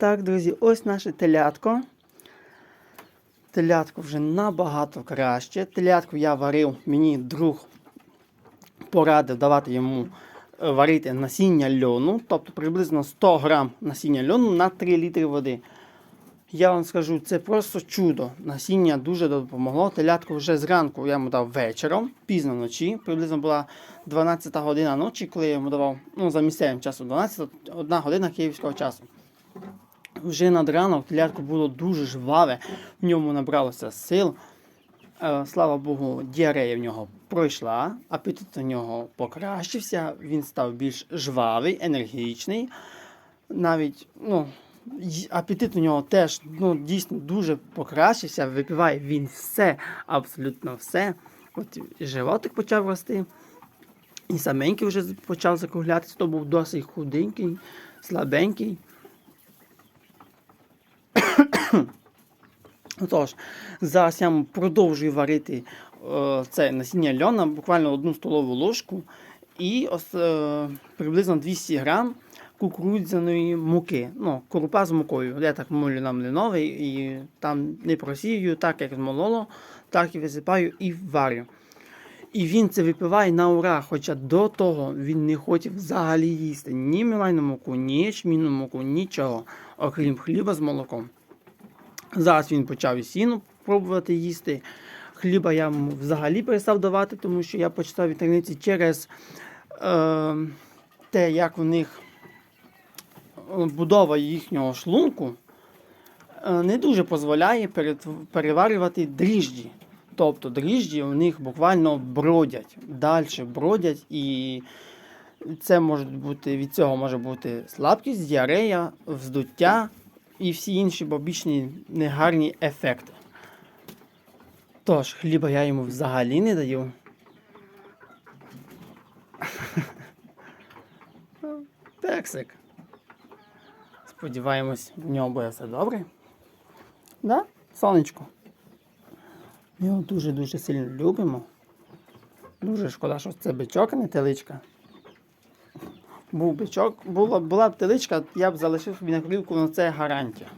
Так, друзі, ось наше телятко. Телятко вже набагато краще. Телятку я варив, мені друг порадив давати йому е, варити насіння льону, тобто приблизно 100 грам насіння льону на 3 літри води. Я вам скажу, це просто чудо. Насіння дуже допомогло. Телятку вже зранку я йому дав вечором, пізно вночі. Приблизно була 12 година ночі, коли я йому давав, ну за місцевим часом, 12 1 година київського часу. Вже над ранок телятко було дуже жваве, в ньому набралося сил. Е, Слава Богу, діарея в нього пройшла, апетит у нього покращився, він став більш жвавий, енергічний. Навіть ну, апетит у нього теж ну, дійсно дуже покращився. Випиває він все, абсолютно все. От животик почав рости. І саменький вже почав закруглятися, то був досить худенький, слабенький. Отож, зараз я продовжую варити е, це насіння льона, буквально одну столову ложку і ос, е, приблизно 200 грам кукурудзяної муки. Ну, крупа з мукою. Я так молю на млиновий і там не просію, так як змололо, так і висипаю і варю. І він це випиває на ура, хоча до того він не хотів взагалі їсти ні мілайну муку, ні ячмінну муку, нічого, окрім хліба з молоком. Зараз він почав і сіну пробувати їсти. Хліба я взагалі перестав давати, тому що я почитав в через е, те, як у них е, будова їхнього шлунку е, не дуже дозволяє переварювати дріжджі. Тобто дріжджі у них буквально бродять, далі бродять, і це може бути, від цього може бути слабкість, діарея, вздуття і всі інші побічні негарні ефекти. Тож, хліба я йому взагалі не даю. Пексик. Сподіваємось, в нього буде все добре. Да? Сонечко. Ми його дуже-дуже сильно любимо. Дуже шкода, що це бичок, а не теличка. Був бичок, була, була б теличка, я б залишив собі на крилку, але це гарантія.